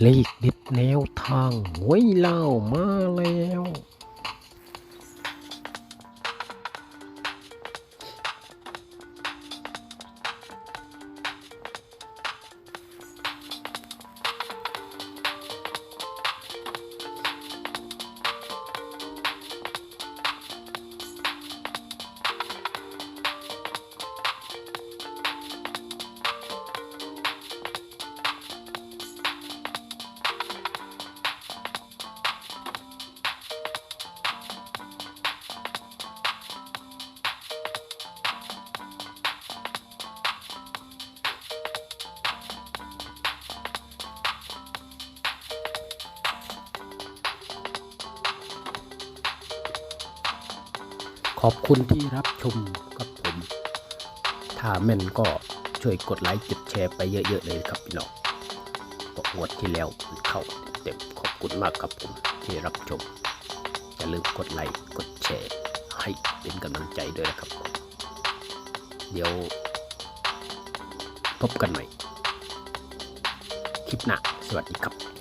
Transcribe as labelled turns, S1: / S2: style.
S1: เลขเด็ดแนวทางหวยเล่ามาแล้ว อบคุณที่รับชมกับผม ถ้าแม่นก็ช่วยกดไลค์กดแชร์ไปเยอะๆเลยครับพี่น้องก็งวดที่แล้วเข้าเต็มขอบคุณมากครับผมที่รับชม อย่าลืมกดไลค์กดแชร์ให้เป็นกำลังใจด้วยนะครับ เดี๋ยวพบกันใหม่ คลิปหน้า สวัสดีครับ